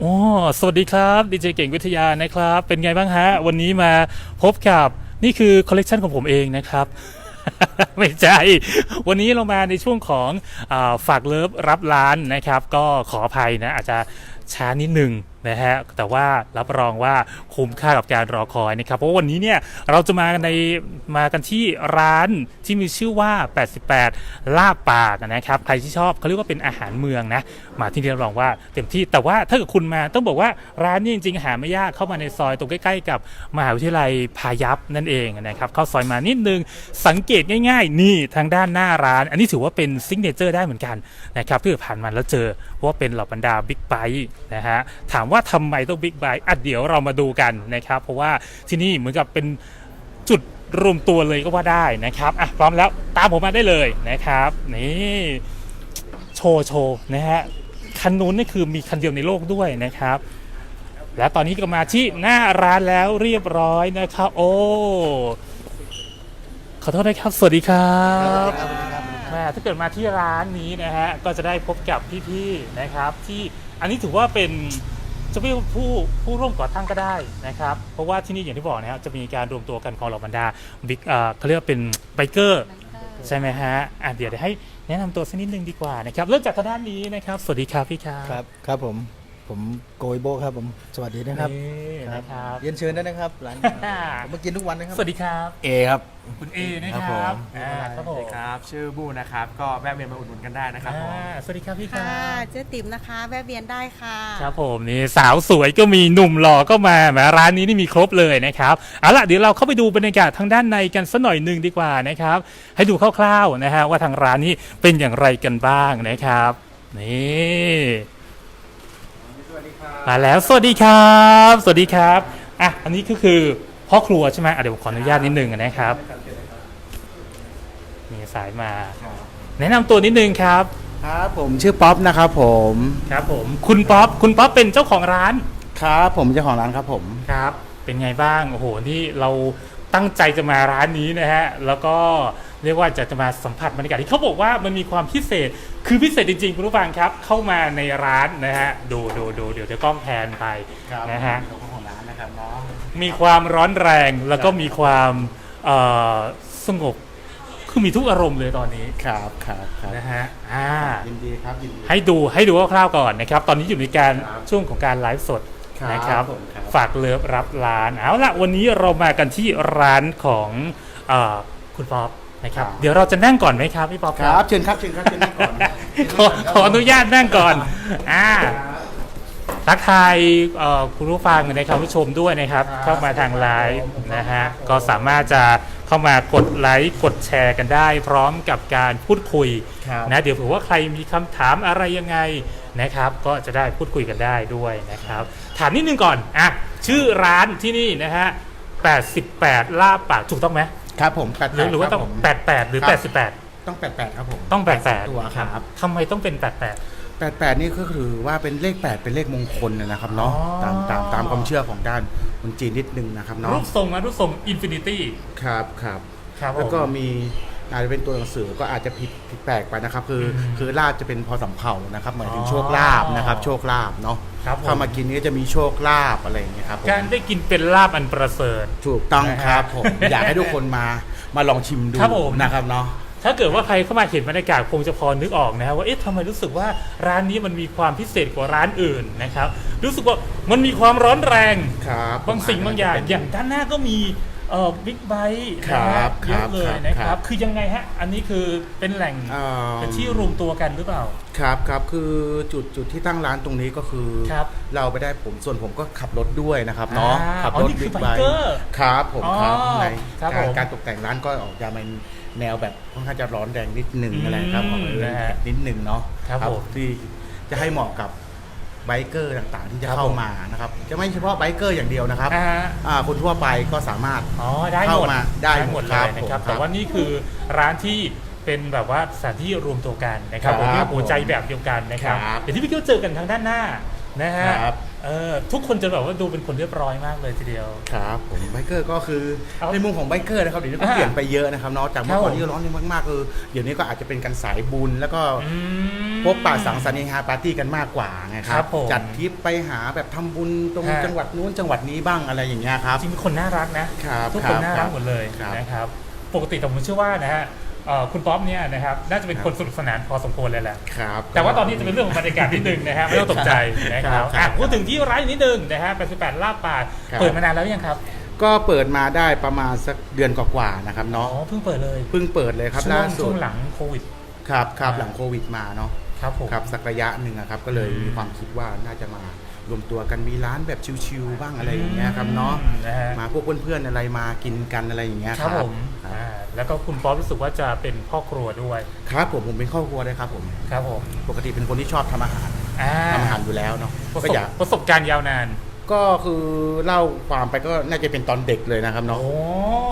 โอ้สวัสดีครับดีเจเก่งวิทยานะครับ เป็นไงบ้างฮะ วันนี้มาพบกับนี่คือคอลเลกชันของผมเองนะครับ ไม่ใช่ วันนี้เรามาในช่วงของอาฝากเลิฟรับร้านนะครับ ก็ขออภัยนะ อาจจะ ช้านิดหนึ่งนะฮะแต่ว่ารับรองว่าคุ้มค่ากับการรอคอยนะครับ เพราะวันนี้เนี่ยเราจะมาในมากันที่ร้านที่มีชื่อว่า 88 ลาบปากนะครับ ใครที่ชอบเขาเรียกว่าเป็นอาหารเมืองนะมาที่นี่รับรองว่าเต็มที่แต่ว่าถ้าเกิดคุณมาต้องบอกว่าร้านนี้จริงๆหาไม่ยากเข้ามาในซอยตรงใกล้ ๆ กับมหาวิทยาลัยพายัพนั่นเองนะครับเข้าซอยมานิดนึงสังเกตง่าย ๆ นี่ทางด้านหน้าร้าน อันนี้ถือว่าเป็นซิงเกเนเจอร์ได้เหมือนกันนะครับถ้าเกิดผ่านมาแล้วเจอเพราะว่าเป็นเหล่าบรรดาบิ๊กไบค์นะฮะถามว่าทำไมต้องบิ๊กไบค์อะเดี๋ยวเรามาดูกันนะครับเพราะว่าที่นี่เหมือนกับเป็นจุดรวมตัวเลยก็ว่าได้นะครับอะพร้อมแล้วตามผมมาได้เลยนะครับนี่โชว์โชว์นะฮะคันนู้นนี่คือมีคันเดียวในโลกด้วยนะครับ และตอนนี้ก็มาที่หน้าร้านแล้วเรียบร้อยนะครับโอ้ขอโทษนะครับ สวัสดีครับแม่ถ้าเกิดมาที่ร้านนี้นะฮะก็จะได้พบกับพี่ๆนะครับที่ อันนี้ถือว่าเป็นจะเป็นผู้ผู้ร่วมก่อตั้งก็ได้นะครับ เพราะว่าที่นี่อย่างที่บอกนะครับจะมีการรวมตัวกันของเหล่าบรรดาบิ๊กเอ่อเขาเรียกว่าเป็นไบเกอร์ใช่ไหมฮะอะเดี๋ยวเดี๋ยวให้แนะนำตัวสักนิดนึงดีกว่านะครับเริ่มจากทางด้านนี้นะครับ สวัสดีครับพี่ครับ ครับ ครับผม ผมโกยโบครับผมสวัสดีนะครับนี่นะครับเรียนเชิญได้นะครับร้านผมมากินทุกวันนะครับ สวัสดีครับ เอครับ คุณเอนะคครัรับบผม อ่าครับผมครับ ชื่อบูนะครับ ก็แวะเวียนมาอุดหนุนกันได้นะครับผม อ่าสวัสดีครับพี่ครัค่ะบ เจ๊ติ๋มนะคะ แวะเวียนได้ค่ะ ครับผมนี่สาวสวยก็มีหนุ่มหล่อก็มาแหมร้านนี้นี่มีครบเลยนะครับเอาล่ะเดี๋ยวเราเข้าไปดูบรรยากาศทางด้านในกันสักหน่อยหนึ่งดีกว่านะครับ ให้ดูคร่าวๆนะฮะว่าทางร้านนี้เป็นอย่างไรกันบ้างนะครับนี่ มาแล้วสวัสดีครับ สวัสดีครับอะอันนี้ก็คือพ่อครัวใช่ไหมอะเดี๋ยวผมขออนุญาตนิดนึงนะครับ มีสายมา แนะนำตัวนิดนึงครับ ครับผมชื่อป๊อปนะครับผมครับผมคุณป๊อปคุณป๊อปเป็นเจ้าของร้านครับผมเจ้าของร้านครับผม ครับ เป็นไงบ้างโอ้โหนี่เราตั้งใจจะมาร้านนี้นะฮะแล้วก็ เรียกว่าจะจะมาสัมผัสบรรยากาศที่เขาบอกว่ามันมีความพิเศษ คือพิเศษจริงๆ คุณผู้ฟังครับ เข้ามาในร้านนะฮะ ดูดูดูเดี๋ยวเดี๋ยวกล้องแพนไปนะฮะเจ้าของร้านนะครับน้องมีความร้อนแรงแล้วก็มีความเอ่อสงบ คือมีทุกอารมณ์เลยตอนนี้ครับครับครับนะฮะ อ่า ยินดีครับยินดี ให้ดูให้ดูคร่าวๆก่อนนะครับ ตอนนี้อยู่ในการครับช่วงของการไลฟ์สดครับนะครับ ผมครับ ฝากเลิฟรับร้าน เอาละวันนี้เรามากันที่ร้านของเออคุณป๊อป นะครับเดี๋ยวเราจะนั่งก่อนไหมครับพี่ป๊อปครับเชิญครับเชิญครับเชิญนั่งก่อนขอขออนุญาตนั่งก่อนอ่าทักทายเอ่อคุณผู้ฟังนะครับผู้ชมด้วยนะครับ เข้ามาทางไลฟ์นะฮะก็สามารถจะเข้ามากดไลค์กดแชร์กันได้ พร้อมกับการพูดคุย ครับนะเดี๋ยวเผื่อว่าใครมีคำถามอะไรยังไงนะครับ ก็จะได้พูดคุยกันได้ด้วยนะครับ ถามนิดนึงก่อนอะชื่อร้านที่นี่นะฮะ 88 ลาบปากถูกต้องไหม ครับผมแปดหรือหรือว่าต้องผม88 หรือครับ88 ต้องแปดแปดครับผมต้องตัว88ครับทำไมต้องเป็น 88 แปดแปดนี่ก็คือว่าเป็นเลขแปดเป็นเลขมงคลนะครับเนาะอ๋อ ตามตามตามความเชื่อของด้านคนจีนนิดนึงนะครับรูเนาะปทรงนะรูปทรงอินฟินิตี้ครับครับครับผแล้วมก็มี อาจจะเป็นตัวหนังสือก็อาจจะผิดผิดแปลกไปนะครับ คืออมคือลาบจะเป็นพอสำเภานะครับหมายถึงอ๋อโชคลาภนะครับ โชคลาภเนาะครับผม เข้ามากินนี้จะมีโชคลาภอะไรอย่างเงี้ยครับผมการได้กินเป็นลาบอันประเสริฐ ถูกต้องนะฮะครับผมอยากให้ทุกคนมามาลองชิมดูครับผม นะครับเนาะ ถ้าเกิดว่าใครเข้ามาเห็นบรรยากาศคงจะพอนึกออกนะครับว่าเอ๊ะทำไมรู้สึกว่าร้านนี้มันมีความพิเศษกว่าร้านอื่นนะครับ รู้สึกว่ามันมีความร้อนแรง ครับบางสิ่งบางอย่างผมอย่างด้านหน้าก็มี เอ่อบิ๊กไบค์ครันะฮะบเยอะเลยครับนะคครัรับ บคือยังไงฮะ อันนี้คือเป็นแหล่งเอ่อ เป็นที่รวมตัวกันหรือเปล่า ครับครับคือจุดจุดที่ตั้งร้านตรงนี้ก็คือครับเราไปได้ผมส่วนผมก็ขับรถด้วยนะครับเนาะอ่าขับอ๋อรถนี่คือบิ๊กไบค์ biker ครับผมครับอ๋อในครับการผมการตกแต่งร้านก็ออกจะเป็นแนวแบบค่อนข้างจะร้อนแรงนิดนึงอืมอะไรครับผมนะฮะนิดนึงเนาะครับผม ที่จะให้เหมาะกับ ไบเกอร์ต่างๆ ที่จะครับเข้าผม มานะครับจะไม่เฉพาะไบเกอร์อย่างเดียวนะครับอ่าฮะอ่าคนทั่วไปก็สามารถ อ๋อได้หมเข้าดมาได้หมดเลครัยบนะครับผมครับแต่ว่านี่คือร้านที่เป็นแบบว่าสถานที่รวมตัวกันนะครับครับผมที่หัวใจแบบเดียวกันนะครับครับเดี๋ยวที่พี่เกียวเจอกันทางด้านหน้านะฮะครับ เออทุกคนจะแบบว่าดูเป็นคนเรียบร้อยมากเลยทีเดียว ครับผมไบเกอร์ก็คือเอาในมุมของไบเกอร์นะครับเดี๋ยวนี้ก็อ่าเปลี่ยนไปเยอะนะครับเนาะจากเมื่อก่อนครับผมที่ร้อนมากๆคือเดี๋ยวนี้ก็อาจจะเป็นการสายบุญ แล้วก็อืมพบปะสังสรรค์เฮฮาปาร์ตี้กันมากกว่าไงคครัรับบผมจัดทริปไปหาแบบทำบุญตรงฮะ จังหวัดนู้นจังหวัดนี้บ้างอะไรอย่างเงี้ยครับ จริงๆเป็นคนน่ารักนะครับทุกคคนรับน่ารักหมดเลยครับ นะครับ ปกติแต่ผมเชื่อว่านะฮะ เอ่อคุณป๊อปเนี่ยนะครับน่าจะเป็นครับคนสนุกสนานพอสมควรเลยแหละ ครับ แต่ว่าตอนนี้จะเป็นเรื่องของบรรยากาศนิดนึงนะฮะไม่ต้องตกใจนะครับครับอะพูดถึงที่ร้านนิดนึงนะฮะ88ลาบปาดครับ เปิดมานานแล้วยังครับก็เปิดมาได้ประมาณสักเดือนกว่าๆนะครับอ๋อเนาะเพิ่งเปิดเลยเพิ่งเปิดเลยครับช่วล่างสุช่วดงหลังโควิด ครับครับอ่าหลังโควิดมาเนาะครับผม ครับสักระยะหนึ่งอะครับก็เลยอืม มีความคิดว่าน่าจะมา รวมตัวกันมีร้านแบบชิวๆบ้างอะไรอย่างเงี้ยครับเนาะอืมนะฮะ มาพวกเพื่อนๆอะไรมากินกันอะไรอย่างเงี้ยคครัรับบผมครับอ่าแล้วก็คุณป๊อปรู้สึกว่าจะเป็นพ่อครัวด้วยครับผมผมเป็นครอบครัวเลยครับผมครับผมปกติเป็นคนที่ชอบทำอาหารอ่าทำอาหารอยู่แล้วเนาะประสก็บอยากประสบการณ์ยาวนานก็คือเล่าความไปก็น่าจะเป็นตอนเด็กเลยนะครับเนาะโอ้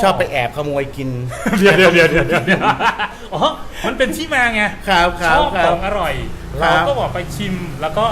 ชอบไปแอบขโมยกินเดี๋ยวเดี๋ยวเดี๋ยวเดี๋ยวเดี๋ยวอ๋อมันเป็นที่มาไงครับคชรับอบครัขบ องอร่อย ครัเราบก็บอกไปชิมแล้วก็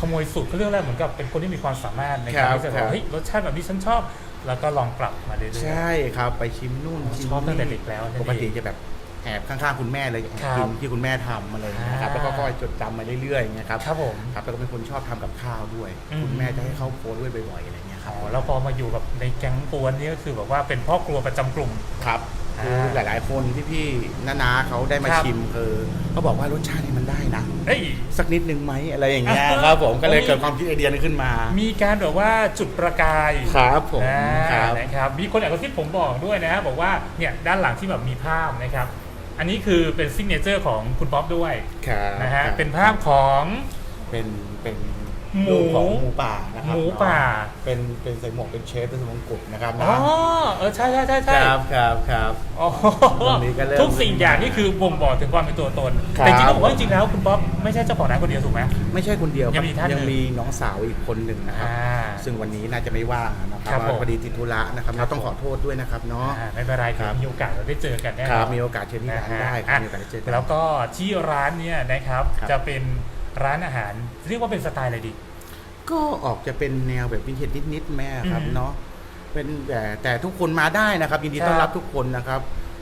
ขโมยสูตรเขาเรียกอะไรเหมือนกับเป็นคนที่มีความสามารถในการครับที่จะครับบอกเฮ้ยรสชาติแบบนี้ฉันชอบ แล้วก็ลองปรับมาเรื่อยๆ ใช่ครับไปชิมนู่นชิมชอบตั้งแต่นี่เด็กแล้วนั่นเองปกติจะแบบแอบข้างๆคุณแม่เลยแอบครับกินที่คุณแม่ทำอะไรอย่างเงี้ยครับอ่า แล้วก็ค่อยจดจำมาเรื่อยๆอย่างเงี้ยครับ ครับผม ครับแล้วก็เป็นคนชอบทำกับข้าวด้วย อืม คุณแม่จะให้เข้าโพสต์ด้วยบ่อยๆอะไรเงี้ยคอ๋รับอแล้วพอมาอยู่แบบในแก๊งกวนนี่ก็คือแบบว่าเป็นพ่อครัวประจำกลุ่ม ครับอ่า คือหลาย ๆ คนที่พี่ๆน้าๆเขาได้มาครับชิมคือเขาบอกว่ารสชาตินี่มันได้นะเฮ้ย สักนิดนึงไหมอะไรอย่างเงี้ยอ่าครับผมก็เลยโอ้ยเกิดความคิดไอเดียนี้ขึ้นมามีการแบบว่าจุดประกายครับผมอ่าครับ นะครับ มีคนแอบกระซิบผมบอกด้วยนะฮะบอกว่าเนี่ยด้านหลังที่แบบมีภาพนะครับ อันนี้คือเป็นซิกเนเจอร์ของคุณป๊อปด้วยครับนะฮะครับเป็นภาพของ เป็นเป็น หมูรูปของหมูป่านะครัหมูป่า เป็นเป็นใส่หมวกเป็นเชฟเป็นสมงกุฎนะครับอ๋อนะเออใช่ใช่ใช่ใช่ครับครับครับ อ๋อตรงนี้ก็เริ่มทุกสิ่งอย่างนี่คือบ่งบอกถึงความเป็นตัวตน ครับ แต่จริงๆต้องบอกว่าจริงๆแล้วคุณป๊อปไม่ใช่เจ้าของร้านคนเดียวถูกไหม ไม่ใช่คนเดียวครับยังมีท่านหนึ่งยังมีน้องสาวอีกคนหนึ่งนะครับ อ่าซึ่งวันนี้น่าจะไม่ว่างนะคครัรับบผมพอดีติดธุระนะครับครับ เราต้องขอโทษด้วยนะครับเนาะ อ่าไม่เป็นไรคครัรับบ มีโอกาสเราได้เจอกันแน่นอน ครับมีโอกาสเชิญที่ร้านนะฮะได้ครับอะมีโอกาสได้เจอกัน แล้วก็ที่ร้านเนี่ยนะครับครับจะเป็น ร้านอาหาร เรียกว่าเป็นสไตล์อะไรดี ก็ออกจะเป็นแนวแบบวินเทจนิดๆแม่ครับอืมเนาะเป็นแต่แต่ทุกคนมาได้นะครับ ยินดีต้อนครัรับบทุกคนนะครับ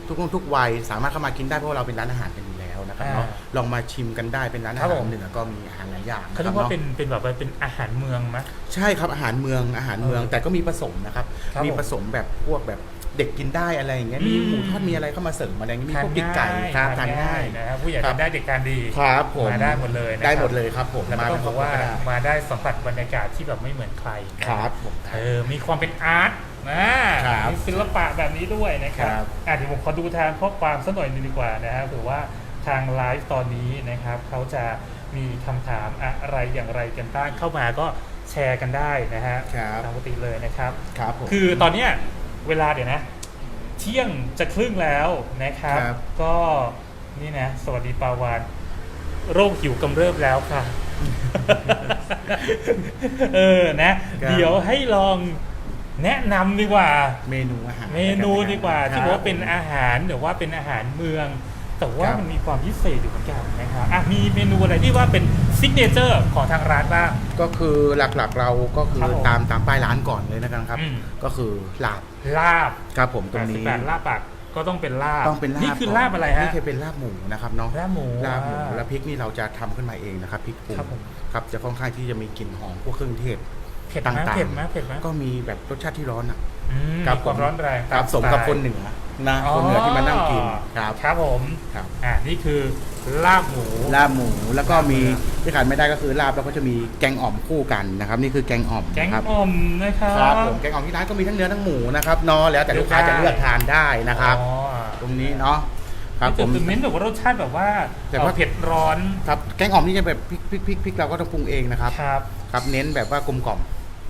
ทุกคนทุกวัยสามารถเข้ามากินได้เพราะว่าเราเป็นร้านอาหารกันอยู่แล้วนะครับอ่าเนาะลองมาชิมกันได้เป็นร้านอาครัหาบรผมเหนือก็มีอาหารหลายอย่างนะเขาคเรีรัยบกว่าเนาะเป็นเป็นแบบว่าเป็นอาหารเมืองไหมใช่ครับอาหารเมืองอาหารเมืองเออแต่ก็มีผสมนะครับ ครับมีผม ผสมแบบพวกแบบ เด็กกินได้อะไรอย่างเงี้ยมีอืมหมูทอดมีอะไรเข้ามาเสริมอะไรอย่างเงี้ยมีทานพวกปีกไก่ง่ายครับทานง่ายนะครับผู้ใหญ่ครัทาบนได้เด็กทานดีครับผมมาได้หมดเลยนะครับได้หมดเลยครับผมแล้วก็ต้องบอกว่าได้มาได้สัมผัสบรรยากาศที่แบบไม่เหมือนใครนะครับผมคเอรับอมีความเป็นอาร์ตนะครับมีศิลปะแบบนี้ด้วยนะครับครับอะเดี๋ยวผมขอดูทางข้อความสักหน่อยหนึงดีกว่านะครับเผื่อว่าทางไลฟ์ตอนนี้นะครับเขาจะมีคำถามอะไรอย่างไรกันบ้างเข้ามาก็แชร์กันได้นะฮะครับตามปกติเลยนะครับครับผมคือตอนเนี้ย เวลาเดี๋ยวนะ เที่ยงจะครึ่งแล้วนะครับ ครับ ก็นี่นะ สวัสดีปาวานโรคหิวกำเริบแล้วค่ะ เออนะ เดี๋ยวให้ลองแนะนำดีกว่า เมนูอาหารเมนูดีกว่าคที่รับบอกว่าเป็นอาหารหรือว่าเป็นอาหารเมือง แต่ว่าครับมันมีความพิเศษอยู่เหมือนกันนะครับอะมีเมนูอะไรที่ว่าเป็นซิกเนเจอร์ของทางร้านบ้าง ก็คือหลักๆเราก็คืครัอบผมตามตามป้ายร้านก่อนเลยนะครับ อืม ก็คือลาบลาบครับผมตรงนี้ 88ลาบปากก็ต้องเป็นลาบต้องเป็นลาบนี่คือก่ลาบอะไรฮะ นี่คือเป็นลาบหมูนะครับเนาะลาบหมูลาบหมูอ่าแล้วพริกนี่เราจะทำขึ้นมาเองนะครับพริกปรุงครับผม ครับจะค่อนข้างที่จะมีกลิ่นหอมพวกเครื่องเทศ เผ็ดไหมต่างๆ เผ็ดไหมเผ็ดไหมก็มีแบบรสชาติที่ร้อนอะอืมครับมีความผมร้อนแรงครับตาสมกับไตล์คนเหนือ นะคนเหนือที่มานั่งกินครับครับผมครับอ่านี่คือลาบหมูลาบหมูแล้วก็มีลาบหมูที่ขาดไม่ได้ก็คือลาบแล้วก็จะมีแกงอ่อมคู่กันนะครับ นี่คือแกงอ่อมแกงนะครับอ่อมนะครับครับผมแกงอ่อมที่ร้านก็มีทั้งเนื้อทั้งหมูนะครับเนาะแล้วแต่ลูกค้าจะเลือกทานได้นะครับอ๋อตรงนี้เนาะครับผนี่มคือเน้นแบบว่ารสชาติแบบว่าแต่ว่าเอ่อเผ็ดร้อนครับแกงอ่อมนี่จะแบบพริกพริกพริกพริกเราก็ต้องปรุงเองนะครับครับครับเน้นแบบว่ากลมกล่อม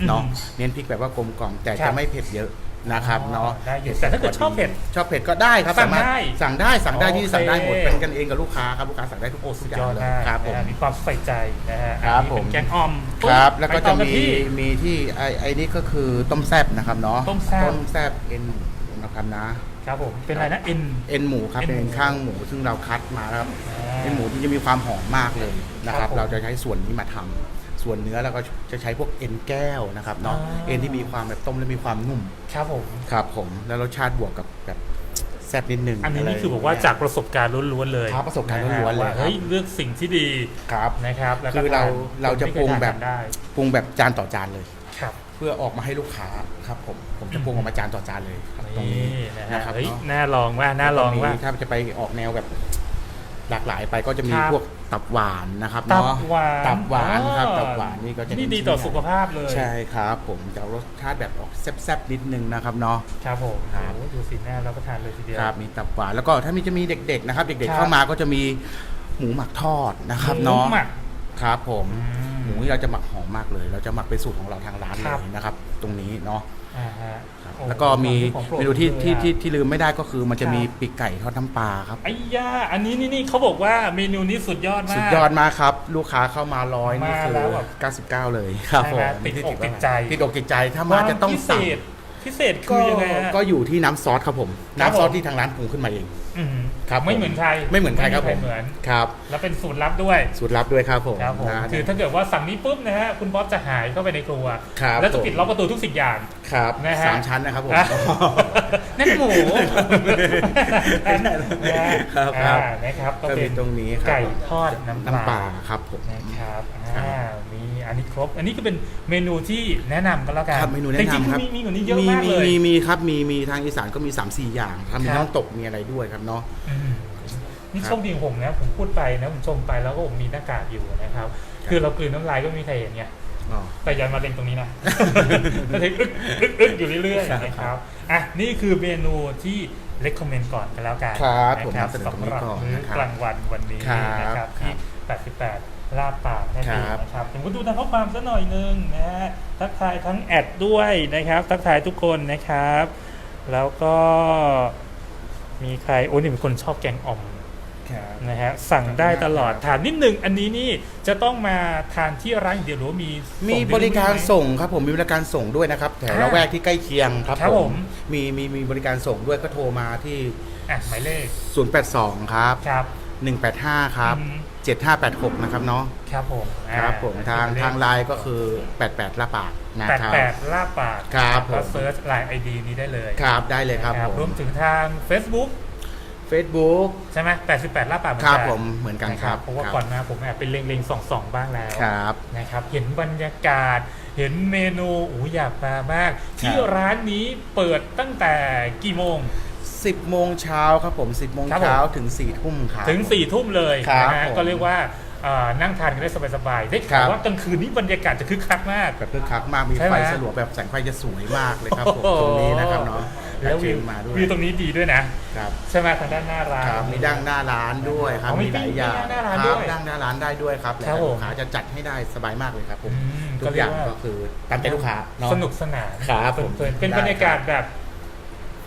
เนาะอืมเน้นพริกแบบว่ากลมกล่อมแต่ครัจะบไม่เผ็ดเยอะ นะครับอ๋อเนาะได้อยู่แต่ถ้าเกิดชอบเผ็ด ชอบเผ็ดก็ได้ครับสั่งสามารถได้สั่งได้สั่งได้ที่โอเคสั่งได้หมดเป็นกันเองกับลูกค้าครับลูกค้าสั่งได้ทุกโอ้ทุสุกดอยย่าองดเลยมากครับผมนะฮะมีความใส่ใจนะฮะครับอันนี้ผมเป็นแกงอ่อมครับแล้วก็ไปจะต่อกันมีที่มีที่ไอไอนี่ก็คือต้มแซบนะครับเนาะต้มแซ่บต้มแซบเอ็นหมูนะครับนะครับผมเป็นอะไรนะเอ็นเอ็นหมูครับเอ็นเป็นหมูข้างหมูซึ่งเราคัดมาครับอ่าเอ็นหมูที่จะมีความหอมมากเลยนะคครัรับบผมเราจะใช้ส่วนนี้มาทำ ส่วนเนื้อเราก็จะใช้พวกเอ็นแก้วนะครับเนาะอ่าเอ็นที่มีความแบบต้มแล้วมีความนุ่มครับผม ครับผมแล้วรสชาติบวกกับแบบแซ่บนิดนึงอันนี้นี่ะไรคือบอกว่าย่งเงี้ยจากประสบการณ์ล้วนๆเลยครับประสบการณ์ล้วนๆเลยาครับเฮ้ยเลือกสิ่งที่ดีครับ นะครับแล้วก็คือเราทนเราจะคนปรุงที่เคยทานแบบได้ปรุงแบบจานต่อจานเลย ครับ เพื่อออกมาให้ลูกค้าครับผมผมจะปรุงออกมาจานต่อจานเลยครับตรงนี่นี้นะฮะนะครับเฮ้ยเนาะน่าลองว่าน่าลองตรงว่านี้ถ้าจะไปออกแนวแบบ หลากหลายไปก็จะมีครับพวกตับหวานนะครับตับเนาะหวานตับหวานครับอ๋อตับหวานนี่ก็จะนี่ดีต่อสุขภาพเลยใช่ครับ ผมจะเอารสชาติแบบออกแซ่บๆนิดนึงนะครับเนาะ ครับผมครับ โอ้ดูสีหน้าแล้วก็ทานเลยทีเดียว ครับมีตับหวานแล้วก็ถ้ามีจะมีเด็กๆนะครับเด็กครับ ๆเข้ามาก็จะมีหมูหมักทอดนะครับหมูเนาะหมัก ครับ ผมอืมหมูที่เราจะหมักหอมมากเลย เราจะหมักเป็นสูตรของเราทางร้านคเลรับ ยนะครับ ตรงนี้เนาะ อ่าฮะครับโอ้ แล้วก็มีของโปรดเมนูที่เลยที่อะที่ที่ลืมไม่ได้ก็คือมันจะครับมีปีกไก่ทอดน้ำปลาครับไอ้ย่าอันนี้นี่นี่เขาบอกว่าเมนูนี้สุดยอดมาก สุดยอดมากครับ ลูกค้าเข้ามาร้อยนี่มาคือแล้วแบบ99 เลยครับใช่ผไหมมติดอกที่ติดใจ ติดอกติดใจถ้ามาจะต้องพิเศสั่งษ พิเศษคืก็อยังไงฮะ ก็อยู่ที่น้ำซอสครับผมครับน้ำซอผสมที่ทางร้านปรุงขึ้นมาเอง อืมครับไม่ผมเหมือนใครไม่เหมือนใครครับผม เหมือน ครับ แล้วเป็นสูตรลับด้วยสูตรลับด้วยครับผมครับผมนะคือถ้าเกิดว่าสั่งนี้ปุ๊บนะฮะคุณบ๊อบจะหายเข้าไปในครัว ครับแล้วจะผมปิดล็อกประตูทุกสิ่งอย่าง ครับนะฮะ สามชั้นนะครับผม อะนั่นหมูนะฮะครับครับ อ่านะครับก็ก็เป็มีนตรงนี้ครับไก่ทอดน้ำปน้ำปลาลาครับผม นะครับอ่ามี อันนี้ครบ อันนี้ก็เป็นเมนูที่แนะนำกันแล้วกันครับเมนูแนะแต่จริงนำครับๆมีมีกว่านี้เยอะมากมีเลยมีมีครับมีมีทางอีสานก็มี 3 4 อย่างครับมีครับน้ำตกมีอะไรด้วยครับเนาะ อืมนี่ครับโชคดีของผมนะผมพูดไปนะผมชมไปแล้วก็ผมมีหน้ากากอยู่นะครับ คือเรากลืนน้ำลายก็ไม่มีใครเห็นไง อ๋อ แต่อยันมาเล็งตรงนี้นะก็ถึงอึกอึกอึกอยู่เรื่อยครับๆนะครับ อะ นี่คือเมนูที่ recommend ก่อนกันแล้วกันครับนะผมครับนำเสนอตรงนี้สำหรับก่อนมื้อนะครับกลางวันวันนี้ครับนะครับครัที่บ 88 ลาบปากนั่นเองครับนะครับผมก็ดูทางข้อความซะหน่อยนึงนะฮะทักทายทั้งแอดด้วยนะครับ ทักทายทุกคนนะครับ แล้วก็มีใครโอ้นี่เป็นคนชอบแกงอ่อมครับนะฮะสั่งได้ตลอดครับถามนิดนึงอันนี้นี่จะต้องมาทานที่ร้านอย่างเดียวหรือว่ามีส่งมีบริการ delivery ไหมส่งครับผมมีบริการส่งด้วยนะครับแถวอ่าละแวกที่ใกล้เคียงครับครับผผมมมีมีมีบริการส่งด้วยก็โทรมาที่อะหมายเลข 082 ครับครับ185 ครับอืม 7586 นะครับเนาะครับผมอ่าครับผมทางหมยเลขทางไลน์ก็คือ 88ละปากนะแปดครับ แปดลาบปากครับผม ก็เซิร์ชไลน์ไอดีนี้ได้เลยครับได้เลยครับนะผม รวมถึงทาง Facebook Facebook ใช่ไหม88ลาบปากเหมือนคกัรับผมเหมือนกันนะครับเพราะว่าครับ ก่อนหน้าผมแอบเป็นเล็งๆส่องๆบ้างแล้วครับ นะครับ เห็นบรรยากาศ เห็นเมนูโอ้ยอยากมามาก ที่ครับร้านนี้เปิดตั้งแต่กี่โมง 10 โมงเช้าครับผม 10 โมงครับผม เช้าถึง 4 ทุ่มครับ ถึง4ี่ทุ่มเลยครับนะฮะผมก็เรียกว่าเอ่อนั่งทานกันได้สบายๆ ได้ข่าวครับ ว่ากลางคืนนี้บรรยากาศจะคึกคักมาก แบบคึกคักมากมีใช่ไหไฟมสลัวแบบแสงไฟจะสวยมากเลยครับผมโอ้โหตรงนี้นะครับเนาะแล้ววิเชิวญมาด้วยวิวตรงนี้ดีด้วยนะ ครับใช่ไหมทางด้านหน้าร้าน ครับมีดั้งหน้าร้านด้วยครับอ๋อมีมีหลายอย่างมีดั้งหน้าร้านคด้รัวยดั้งหน้าร้านได้ด้วยครับครับแล้วผมลูกค้าจะจัดให้ได้สบายมากเลยครับผมอืมทุก็กเรีอยกย่างว่า ก็คือตามใจลูกค้าเนาะ สนุกสนานครับผมเพลินๆเป็นได้บรรยากาศแบบ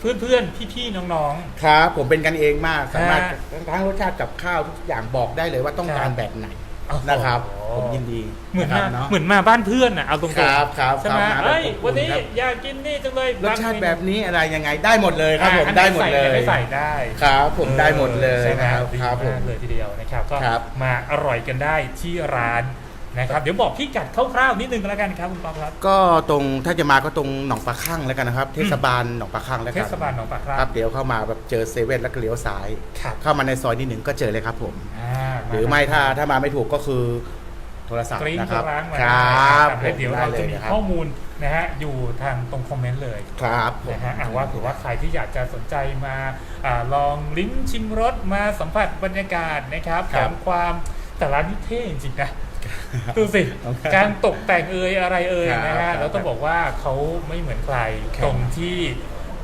เพื่อนๆ พี่ๆ น้องครับ ผมเป็นกันเองมากสามารถฮะทั้งรสชาติกับข้าวทุกอย่างบอกได้เลยว่าต้องครับการแบบไหนโอ้โหนะครับ ผมยินดีๆเหมือนนะคมารับเนาะเหมือนมาบ้านเพื่อนอะเอาตรงครับครับๆใช่ไหมครับมาแบบเอ้ยอบอุ่นวันนี้ครับอยากกินนี่จังเลยรสชาติแบบนี้อะไรยังไงได้หมดเลยครับผมอะได้หมดเลยอันไหนใส่ได้ครับ ผมได้หมดเลยใช่ไหมนะครับดีครับผมากเลยทีเดียวนะครับก็ครับมาอร่อยกันได้ที่ร้าน นะครับเดี๋ยวบอกพี่กัดคร่าวๆนิดนึงแล้วกันครับคุณป๊อปครับ ก็ตรงถ้าจะมาก็ตรงหนองปลาข้างแล้วกันนะครับ เทศบาลหนองปลาข้างแล้วเทกันศบาลหนองปากคครัรับบเดี๋ยวเข้ามาแบบเจอเซเว่นแล้วก็เลี้ยวซ้าย ครับเข้ามาในซอยนิดหนึ่งก็เจอเลยครับผม อ่าหรือไม่ถ้าถ้ามาไม่ถูกก็คือโทรศัพท์กรี๊งนะครับร้านมาครับนะแล้วเดี๋ยวผมเราได้จะลมีครับข้อมูลนะฮะอยู่ทางตรงคอมเมนต์เลยครับผม นะฮะอะว่าถือว่าใครที่อยากจะสนใจมาอาลองลิ้มชิมรสมาสัมผัสบรรยากาศนะครับครักับบความแต่ร้านนี้เท่จริงๆนะ ดูสิครับการตกแต่งเอ่ยอะไรเอ่ยครับนะฮะครับแล้วต้องบอกว่าเขาไม่เหมือนใครครับตรงที่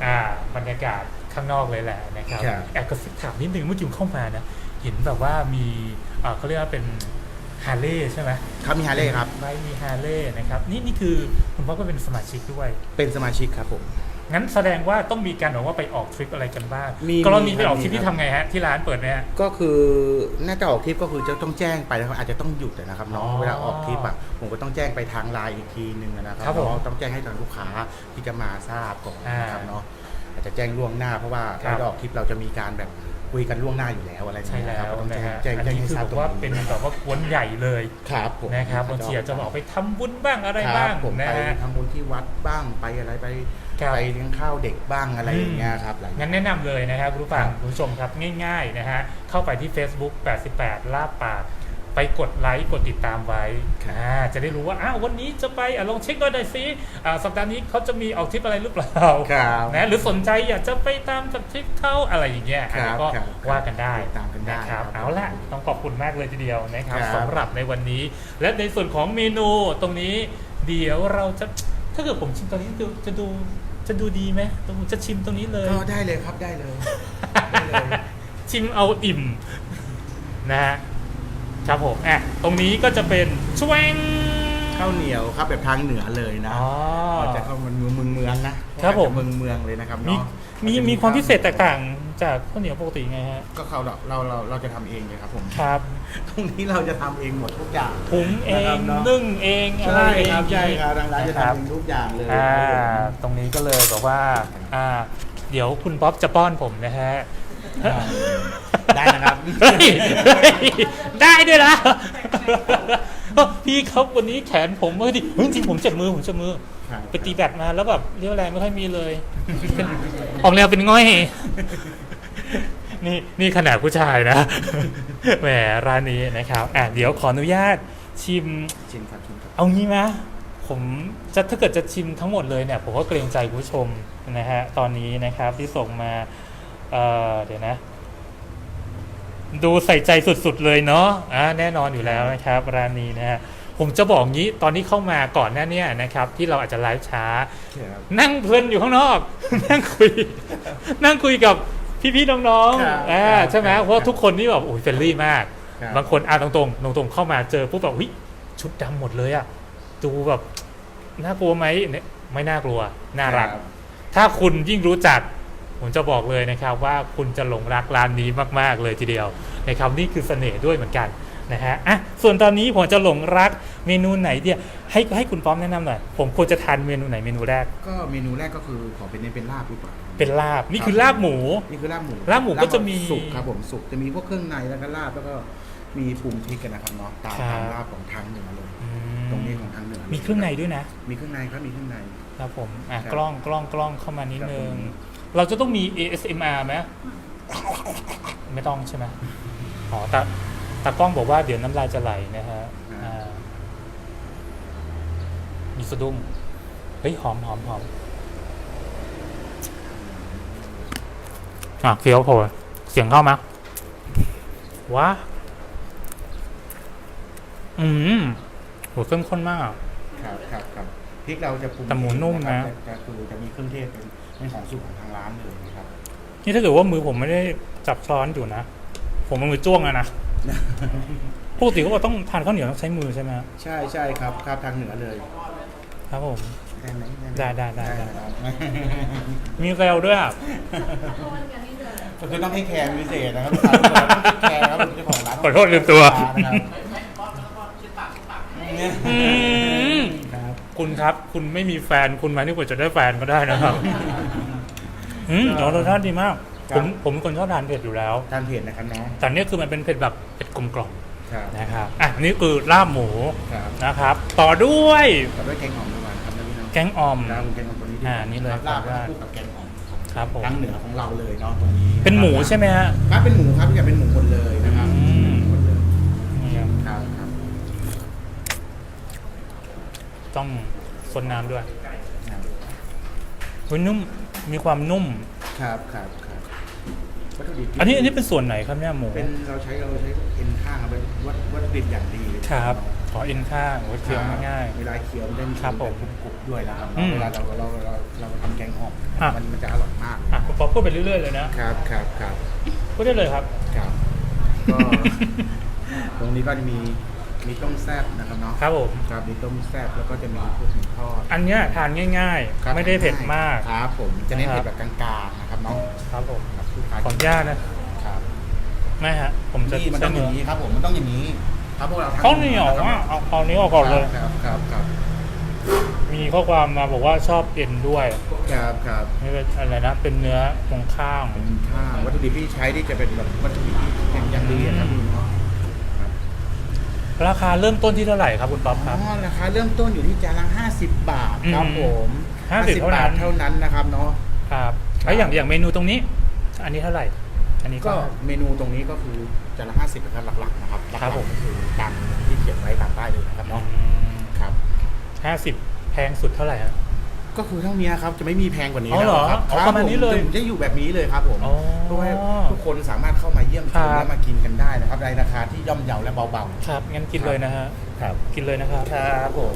อ่าบรรยากาศข้างนอกเลยแหละนะครับครับแอบกระซิบถามนิดนึงเมื่อกี้ผมเข้ามานะเห็นแบบว่ามีอ่าเขาเรียกว่าเป็นฮาร์เลย์ใช่ไหมครับมีฮาร์เลย์ครับไม่มีฮาร์เลย์นะครับ นี่นี่คือคุณพ่อก็เป็นสมาชิกด้วย เป็นสมาชิกครับผม งั้นแสดงว่าต้องมีการบอกว่าไปออกทริปอะไรกันบ้างมีกรณีมีไปออกทริปมีที่ครัทำบไงฮะที่ร้านเปิดไหมฮะ ก็คือน่าจะออกทริปก็คือจะต้องแจ้งไปนะครับอาจจะต้องหยุดนะครับเนาะอ๋อเวลาออกทริปอะผมก็ต้องแจ้งไปทางไลน์อีกทีหนึ่งนะครัครับผมเนาะต้องแจ้งให้ทางลูกค้าที่จะมาทราบก่อนอ่านนะครับเนาะอาจจะแจ้งล่วงหน้าเพราะว่าครับ เราจะออกทริปเราจะมีการแบบ คุยกันล่วงหน้าอยู่แล้วอะไรอย่างใช่เงี้ยแล้ครับวก็ต้องนะแจ้งฮะแจ้งอันแจ้งนี้ให้คือทราบแบตรบงว่านี้เป็นแบบว่ากวนใหญ่เลยครับผม นะครับบางทีอาจจะบอกไปทำบุญบ้างอะไรคบ้ารังบผมนะไปฮะ ทำบุญที่วัดบ้างไปอะไรไปครับ ไปเลี้ยงข้าวเด็กบ้างอะไรอย่างเงี้ยครับหลายอย่างงั้นแนะนำเลยนะครับคุณผู้ฟังครับคุณผู้ชมครับง่ายๆนะฮะเข้าไปที่ Facebook 88 ลาบปาก ไปกดไลค์กดติดตามไว้อ่าจะได้รู้ว่าอ้าววันนี้จะไปอะลองเช็คด้วยหน่อยสิอ่าสัปดาห์นี้เขาจะมีออกทริปอะไรหรือเปล่าครับนะหรือสนใจอยากจะไปตามกับทริปเขาอะไรอย่างเงี้ยอันนี้ก็ครับว่ากันได้ติดตามกันได้นะครับครับเอาละต้องขอบคุณมากเลยทีเดียวนะครับครับสำหรับในวันนี้ และในส่วนของเมนูตรงนี้ เดี๋ยวเราจะถ้าเกิดผมชิมตอนนี้ดูจะดูจะดูดีไหมผมจะชิมตรงนี้เลยก็ได้เลยครับได้เลยได้เลยชิมเอาอิ่มนะฮะ ครับผมอะตรงนี้ก็จะเป็นชวง ข้าวเหนียวครับแบบทางเหนือเลยนะอ๋อเราจะเข้ามันเมืองเมืองเมืองนะครับผม เมืองเมืองเลยนะครับมีเนาะมีมีความพิเศษแตกต่างจากข้าวเหนียวปกติไงฮะก็เขาเราเราเราเราจะทำเองเลยครับผมครับตรงนี้เราจะทำเองหมดทุกอย่างหุงเอนะครังบเนาะนึ่งเองอะไรใช่เองครับใช่ครับทางร้านจะครับทำเองทุกอย่างเลย อ่าตรงนี้ก็เลยแบบว่าอ่าเดี๋ยวคุณป๊อปจะป้อนผมนะฮะ ได้นะครับเฮ้ยเฮ้ยได้ด้วยนะพี่ครับวันนี้แขนผมเมื่อดิเฮ้ยจริงๆผมเจ็บมือผมเจ็บมือครับไปตีแบตมาแล้วแบบเรียวแรงไม่ค่อยมีเลยเป็นออกแนวเป็นง่อย นี่นี่ขนาดผู้ชายนะแหมร้านนี้นะครับอะเดี๋ยวขออนุญาตชิม ชิมครับชิมครับเอางี้ไหมผมจะถ้าเกิดจะชิมทั้งหมดเลยเนี่ยผมก็เกรงใจคุณผู้ชมนะฮะตอนนี้นะครับที่ส่งมา เอ่อเดี๋ยวนะ ดูใส่ใจสุดๆเลยเนาะอ่าแน่นอนอยู่แล้วนะครับร้านนี้นะฮะผมจะบอกงี้ตอนที่เข้ามาก่อนหน้าเนี้นะครับ ที่เราอาจจะไลฟ์ช้าครับนั่งเพลินอยู่ข้างนอก นั่งคุย นั่งคุยกับพี่ๆน้องครับๆอ่าครับใช่ไหมครับเพราะว่าทุกคนนี่แบบโอ้ยเฟรนลี่มากครับบางคนอ่าตรงๆตรงๆเข้ามาเจอปุ๊บแบบวิชุดดำหมดเลยอะดูแบบน่ากลัวไหมเนี่ยไม่น่ากลัว น่ารักครับถ้าคุณยิ่งรู้จัก ผมจะบอกเลยนะครับว่าคุณจะหลงรักร้านนี้มาก ๆ เลยทีเดียวนะครับนี่คือเสน่ห์ด้วยเหมือนกันนะฮะอะส่วนตอนนี้ผมจะหลงรักเมนูไหนเดียให้ให้คุณป้อมแนะนำหน่อย ผมควรจะทานเมนูไหนเมนูแรก ก็เมนูแรกก็คือขอเป็นเน้นเป็นลาบดีกว่าเป็นลาบนี่คือลาบหมู นี่คือลาบหมูลาบหมูก็จะมีสุกครับผมสุกจะมีพวกเครื่องในแล้วก็ลาบแล้วก็มีปรุงพริกกันนะครับเนาะตามครับ ตามลาบของทางเหนือเลยอืมตรงนี้ของทางเหนือลยมีเครื่องในด้วยนะ มีเครื่องในครับมีเครื่องใน ครับผมอะครับ กล้องกล้องกล้องเข้ามานิดครับนึงผม เราจะต้องมี ASMR ไหมไม่ต้องใช่ไหมอ๋อแต่ตากล้องบอกว่าเดี๋ยวน้ำลายจะไหลนะฮะอ่ามีสะดุ้งเฮ้ยหอมหอมหอมอะเคี้ยวโผล่เสียงเข้ามาว้าอืมโหเข้มข้นมาก ครับครับครับพริกเราจะปรุงแต่หมูนุ่มนะเองครับจะคือจะมีเครื่องเทศเป็น เป็นของสูตรของทางร้านเลยนะครับ นี่ถ้าเกิดว่ามือผมไม่ได้จับช้อนอยู่นะ ผมเอามือจ้วงอะนะ ปกติเขาบอกต้องทานข้าวเหนียวต้องใช้มือใช่ไหมฮะใช่ใช่ครับครับทางเหนือเลยครับผม ได้ไหมหมได้ได้ได้ได้ครับมีแซวด้วยอะก็คือต้องให้แคร์เป็นพิเศษนะครับลูกค้าทุกคนต้องแคร์ครับเจ้าของร้านขอโทษลืมตัว นะครับ อืม ครับคุณครับ คุณไม่มีแฟนคุณมานี่กว่าจะได้แฟนก็ได้นะครับ อืมรสชาติดีมากผมผมเป็นคนชอบทานเผ็ดอยู่แล้ว ทานเผ็ดนะครับน้องแต่เนี่ยคือมันเป็นเผ็ดแบบเผ็ดกลมกล่อมครับๆนะครับ อะอันนี่คือลาบหมูครับนะครับ ต่อด้วยกับด้วยแกงอ่อมดีกว่าครับนะพี่น้องแกงอ่อมครับแกงอ่อมตัวนี้ดีกว่อ่านี่เลยครับลาบขออนุญาตคู่กับแกงอ่อมครับผมทางเหนือของเราเลยเนาะตัวนี้เป็นหมูใช่ไหมฮะ ครับเป็นหมูครับพี่แกเป็นหมูหมดเลยนะค ต้องซนน้ำด้วยครับเฮ้ยนุ่มมีความนุ่ม ครับครับครับวัตถุดิบที่อันนี้อันนี้เป็นส่วนไหนครับเนี่ยหมูเป็นเราใช้เราใช้เอ็นข้างเป็นวัตวัตถุดิบอย่างดีเลยครับขอเอ็นข้างโอ้ยเคี้ยวง่าย เวลาเคี้ยวมันได้มีครับผมกรุบๆด้วยนะครับอืมเวลาเราเราเราเราทำแกงอ่อมอะ มันมันจะอร่อยมากๆอะคุณป๊อปพูดไปเรื่อยๆเลยนะครับครับครับพูดได้เลยครับ ครับก็ ตรงนี้ก็จะมี มีต้มแซ่บนะครับเนาะครับผม ครับมีต้มแซ่บแล้วก็จะมีพวกหมูทอดอันเนี้ยทานง่ายครับๆ ไม่ได้เผ็ดมาก ครับผมจะเน้นนะครับเผ็ดแบบกลางๆนะครับเนาะครับผม ครับลูกค้าขออนุญาตนะ ครับไม่ฮะ ผมจะนี่มันต้องอย่างนี้ครับผมมันต้องอย่างนี้ครับพวกเราทำข้าวเหนียวอะเอาเอานี้ออกก่อนเลย ครับครับครับมีมีข้อความมาบอกว่าชอบเอ็นด้วยครับครับนี่เป็นอะไรนะ เป็นเนื้อตรงข้างข้างวัตถุดิบที่ใช้ที่จะเป็นแบบวัตถุดิบที่เป็นอย่างดีอะครับคุณเนาะครับ ราคาเริ่มต้นที่เท่าไหร่ครับคุณป๊อปคอ๋รับอราคาเริ่มต้นอยู่ที่จานละ50 บาทครับอืมผม50 50บาทเท่านั้นนะครับเนาะครับครับแล้วอย่างอย่างเมนูตรงนี้ อันนี้เท่าไหร่ อันนี้ก็ก็ เมนูตรงนี้ก็คือจานละ50นะครับหลักๆนะครับหลักๆครับผมก็คือตามที่เขียนไว้ตามป้ายเลยนะครับเนาะครับ ห้าสิบแพงสุดเท่าไหร่ฮะ ก็คือเท่านี้ครับจะไม่มีแพงกว่านี้อ๋อเหรอแล้วครับอ๋อคบประมาณนี้เลยผมจะอยู่แบบนี้เลยครับผมอ๋อเพราะว่าทุกคนสามารถเข้ามาเยี่ยมชครัมบและมากินกันได้นะครับในราคาที่ย่อมเยาและเบาครับงั้นกินเลยนะฮะๆครับกินเลยนะครับครับผม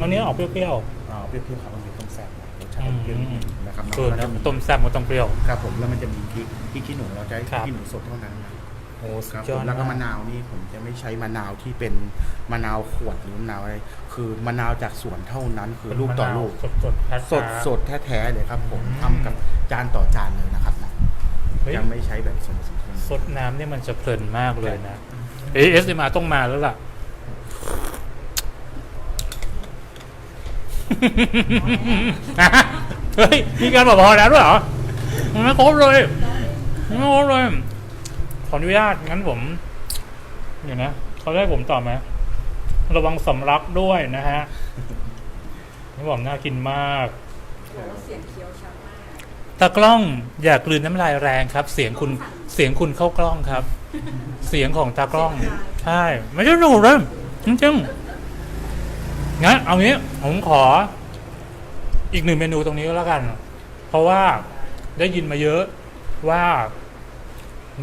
อันนี้ออกเปรี้ยว อ๋อเปรี้ยวๆครับมันมีต้มแซ่บนะรสๆชาติเปรี้ยวนิดๆนะครับเออแล้วนะก็มีต้มแซ่บมันต้องเปรี้ยว ครับผมแล้วมันจะมีพริกพริกขี้หนูเราใช้พครัริกบ ขี้หนูสดเท่านั้นนะ โอ้สุคดรับยผอมดแล้วก็มมะนาวนี่ผมจะไม่ใช้มะนาวที่เป็นมะนาวขวดหรือมะนาวอะไร คือมะนาวจากสวนเท่านั้น คือลูกต่อลูก สดสดๆแท้สดสดแท้ๆเลยครับผมอืมทำกับจานต่อจานเลยนะครับนะเฮ้ยยังไม่ใช้แบบส่วนผสมเครื่องสดน้ำเนี่ยมันจะเพลินมากเลยนะเอเอสมาต้องมาแล้วล่ะ เฮ้ยมีการบอกพอแล้วด้วยเหรอไม่ครบเลยไม่ครบเลย ขออนุญาตงั้นผมเดี๋ยวนะเขาได้ผมต่อไหมระวังสำลักด้วยนะฮะนี่บอกน่ากินมากตากล้องอย่ากลืนน้ำลายแรงครับ เสียงคุณเสียงคุณเข้ากล้องครับ เสียงของตากล้องใช่ไม่ใช่หนูเลยจริงๆงั้นเอางี้ผมขอ อีกหนึ่งเมนูตรงนี้ก็แล้วกัน เพราะว่าได้ยินมาเยอะว่า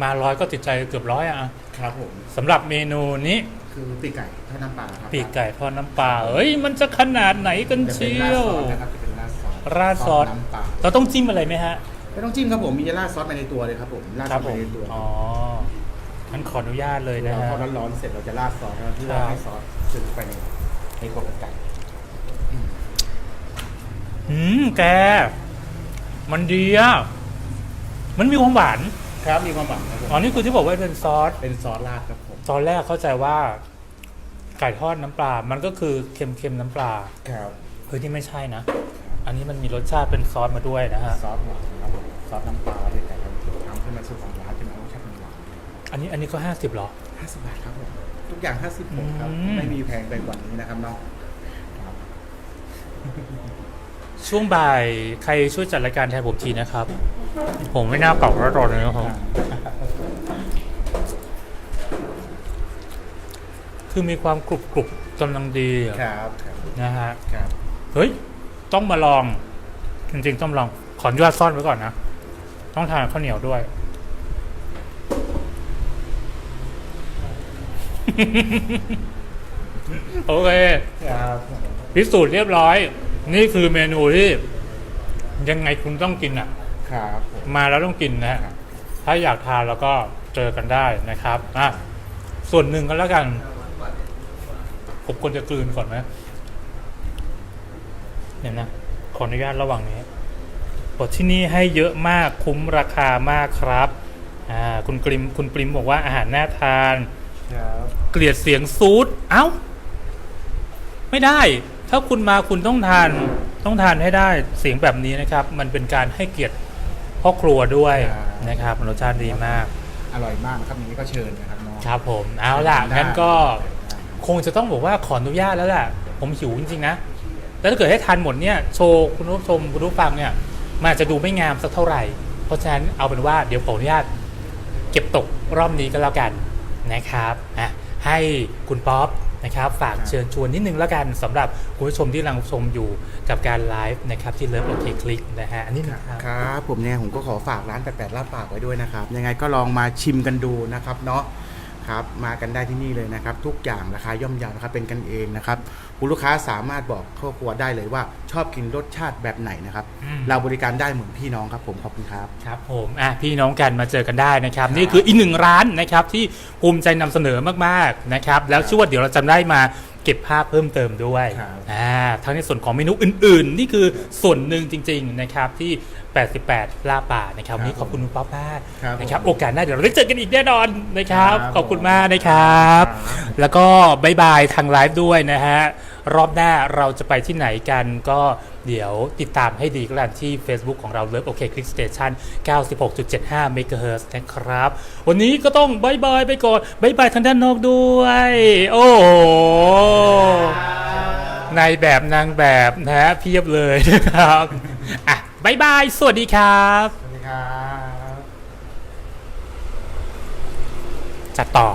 มาร้อยก็ติดใจเกือบร้อยอะครับผมสำหรับเมนูนี้คือปีกไก่ทอดน้ำปลาครับปีกไก่ทอดน้ำปลาเอ้ยมันจะขนาดไหนกันจะเป็นเชีราดยวซอสนะครับจะเป็นราดซอสราดซอสน้ำปลาเราต้องจิ้มอะไรไหมฮะไม่ต้องจิ้มครับผมมีจะราดซอสไปในตัวเลยครับผมราดคซรัอบสผไปมในตัวอ๋องั้นขออนุญาตเลยนะเราฮะพอร้อนๆเสร็จเราจะราดซอสแล้วที่ครัเราบให้ซอสซึมไปในในตัวไก่อืมแก มันดีอะมันมีความหวาน ครับมีความหวานครับผมอ๋อนี่คือที่บอกว่าเป็นซอสเป็นซอสราดครับผมตอนแรกเข้าใจว่า ไก่ทอดน้ำปลา มันก็คือเค็มๆน้ำปลาครับเฮ้ยที่ไม่ใช่นะ อันนี้มันมีรสชาติเป็นซอสมาด้วยนะฮะ ซอสหวานครับผมซอสน้ำปลาด้วยไก่ครับทำขึ้นมาสู่ของร้านเป็นรสชาติหวานอันนี้อันนี้ก็ห้าสิบหรอ ห้าสิบบาทครับผมทุกอย่างห้าสิบหมดครับ อืม ไม่มีแพงไปกว่านี้นะครับน้องครับ ช่วงบ่ายใครช่วยจัดรายการแทนผมทีนะครับ ผมไม่น่าเป่าแล้วตอนนี้ครับคือมีความกรุบกรุบกำลังดีอะครับครับนะฮะครับเฮ้ย ต้องมาลอง จริงๆ ต้องลอง ขออนุญาตซ่อนไว้ก่อนนะ ต้องทานข้าวเหนียวด้วย โอเค ครับพิสูจน์เรียบร้อย นี่คือเมนูที่ ยังไงคุณต้องกินอะ ครับผม มาแล้วต้องกินนะฮะครับ ถ้าอยากทานแล้วก็เจอกันได้นะครับอะส่วนหนึ่งก็แล้วกันผมควรจะกลืนก่อนไหมเดี๋ยวนะขออนุญาตระหว่างนี้บทที่นี่ให้เยอะมากคุ้มราคามากครับอ่าคุณกริมคุณปริมบอกว่าอาหารน่าทาน ครับเกลียดเสียงซูดเอ้า ไม่ได้ ถ้าคุณมาคุณต้องทาน ต้องทานให้ได้เสียงแบบนี้นะครับ มันเป็นการให้เกียรติ พ่อครัวด้วยนะครับรสชาติดีมาก อร่อยมากนะครับนี้ก็เชิญนะครับน้องครับผมเอาล่ะได้งั้นก็ได้คงจะต้องบอกว่าขออนุญาตแล้วแหละผมหิวจริงๆนะ แล้วถ้าเกิดให้ทานหมดเนี่ยโชว์คุณผู้ชมคุณผู้ฟังเนี่ยมันอาจจะดูไม่งามสักเท่าไหร่ เพราะฉะนั้นเอาเป็นว่าเดี๋ยวขออนุญาตเก็บตกรอบนี้ก็แล้วกันนะครับอะให้คุณป๊อป นะครับ ฝากเชิญชวนนิดนึงแล้วกันสำหรับคุณผู้ชมที่กำลังชมอยู่กับการไลฟ์นะครับที่เลิฟโอเคคลิกนะฮะอันนี้นะครับ ครับผมเนี่ยผมก็ขอฝากร้านแปดแปดลาดปากไว้ด้วยนะครับ ยังไงก็ลองมาชิมกันดูนะครับเนาะ ครับ มากันได้ที่นี่เลยนะครับ ทุกอย่างราคาย่อมเยานะครับเป็นกันเองนะครับคุณลูกค้าสามารถบอกครอบครัวได้เลยว่าชอบกินรสชาติแบบไหนนะครับ อืม เราบริการได้เหมือนพี่น้องครับผมขอบคุณครับ ครับผมอะพี่น้องกันมาเจอกันได้นะครับ นี่คืออีกหนึ่งร้านนะครับที่ภูมิใจนำเสนอมากๆนะครับ แล้วเชื่อว่าเดี๋ยวเราจะได้มา เก็บภาพเพิ่มเติมด้วยครับอ่าทั้งในส่วนของเมนูอื่น ๆ นี่คือส่วนหนึ่งจริง ๆ นะครับที่ 88ลาป่านะครับวันนี้ขอบคุณคุณป๊อปมากครับนะครับโอกาสหน้าเดี๋ยวเราได้เจอกันอีกแน่นอนนะครับ ครับขอบคุณมากนะครับ ครับ แล้วก็บายบายทางไลฟ์ด้วยนะฮะ รอบหน้าเราจะไปที่ไหนกันก็ เดี๋ยวติดตามให้ดีก็แล้วกันที่ Facebook ของเรา Love OK Click Station 96.75 MHz นะครับ วันนี้ก็ต้องบายบายไปก่อนบายบายทางด้านนอกด้วย โอ้โหในแบบนางแบบนะฮะเพียบเลยนะครับอะบายบาย สวัสดีครับ สวัสดีครับ จัดต่อ